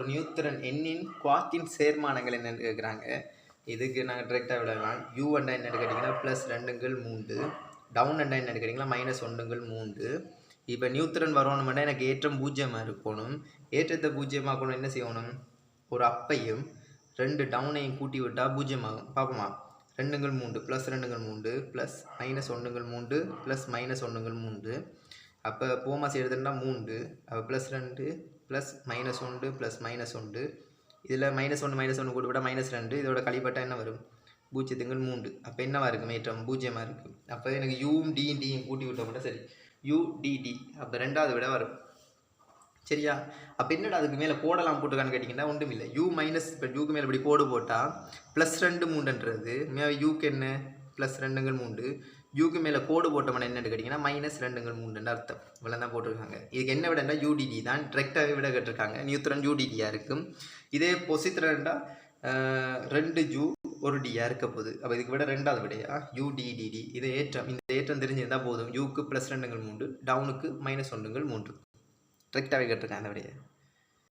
ஒரு நியூத்திரன் எண்ணின் குவாத்தின் சேர்மானங்கள் என்னன்னு கேட்குறாங்க இதுக்கு நாங்கள் டிரெக்டாக விடலாம். யூ அண்டா என்னன்னு கேட்டிங்கன்னா ப்ளஸ் ரெண்டுங்கள் மூன்று. டவுன் அண்டா என்னன்னு கேட்டிங்கன்னா மைனஸ் ஒன்றுங்கள் மூன்று. இப்போ நியூத்திரன் வரணும்னா எனக்கு ஏற்றம் பூஜ்ஜியமாக இருக்கணும். ஏற்றத்தை பூஜ்ஜியமாக்கணும் என்ன செய்யணும்? ஒரு அப்பையும் ரெண்டு டவுனையும் கூட்டி விட்டால் பூஜ்ஜியமாகும். பார்ப்போமா. ரெண்டுங்கள் மூன்று ப்ளஸ் ரெண்டுங்கள் மூன்று ப்ளஸ் மைனஸ் ஒன்றுங்கள் மூன்று ப்ளஸ் மைனஸ் ஒன்றுங்கள் மூன்று. அப்போ போமாஸ் எழுதுனா மூன்று அப்போ ப்ளஸ் ரெண்டு ப்ளஸ் மைனஸ் ஒன்று ப்ளஸ் மைனஸ் ஒன்று. இதில் மைனஸ் ஒன்று மைனஸ் ஒன்று கூட விட மைனஸ் ரெண்டு இதோட கழிப்பட்டா என்ன வரும்? பூஜ்ஜியத்துங்கள் மூன்று. அப்போ என்னவா இருக்கும் மேற்றம்? பூஜ்ஜியமாக இருக்குது அப்போ எனக்கு யூவும் டியும் டியும் கூட்டி விட்டோம் மட்டும் சரி. யூ டிடி அப்போ ரெண்டாவது விட வரும். சரியா? அப்போ என்னடா அதுக்கு மேலே போடலாம் போட்டுக்கான்னு கேட்டிங்கன்னா ஒன்றும் இல்லை. யூ மைனஸ் இப்போ யூக்கு மேலே இப்படி கோடு போட்டால் ப்ளஸ் ரெண்டு மூண்டுன்றது மே யூக்கு என்ன? ப்ளஸ் ரெண்டுங்கள் மூண்டு யூக்கு மேலே கோடு போட்டோம்னா என்னென்னு கேட்டிங்கன்னா மைனஸ் ரெண்டுங்கள் மூணுன்னு அர்த்தம். இவ்வளோ தான் போட்டிருக்காங்க. இதுக்கு என்ன விடண்டா யூடிடி தான். டிரெக்டாகவே விட கேட்டிருக்காங்க. நியூத்ரன் யூடிடியாக இருக்கும். இதே பொசித்திரண்டா ரெண்டு ஜூ ஒரு டியாக இருக்க போகுது. அப்போ இதுக்கு விட ரெண்டாவது விடையா? யூடிடிடி இது ஏற்றம். இந்த ஏற்றம் தெரிஞ்சிருந்தால் போதும். யூக்கு ப்ளஸ் ரெண்டுங்கள் மூன்று டவுனுக்கு மைனஸ் ஒன்றுங்கள் மூன்று. டிரெக்டாகவே கேட்டிருக்காங்க அந்த விடையை.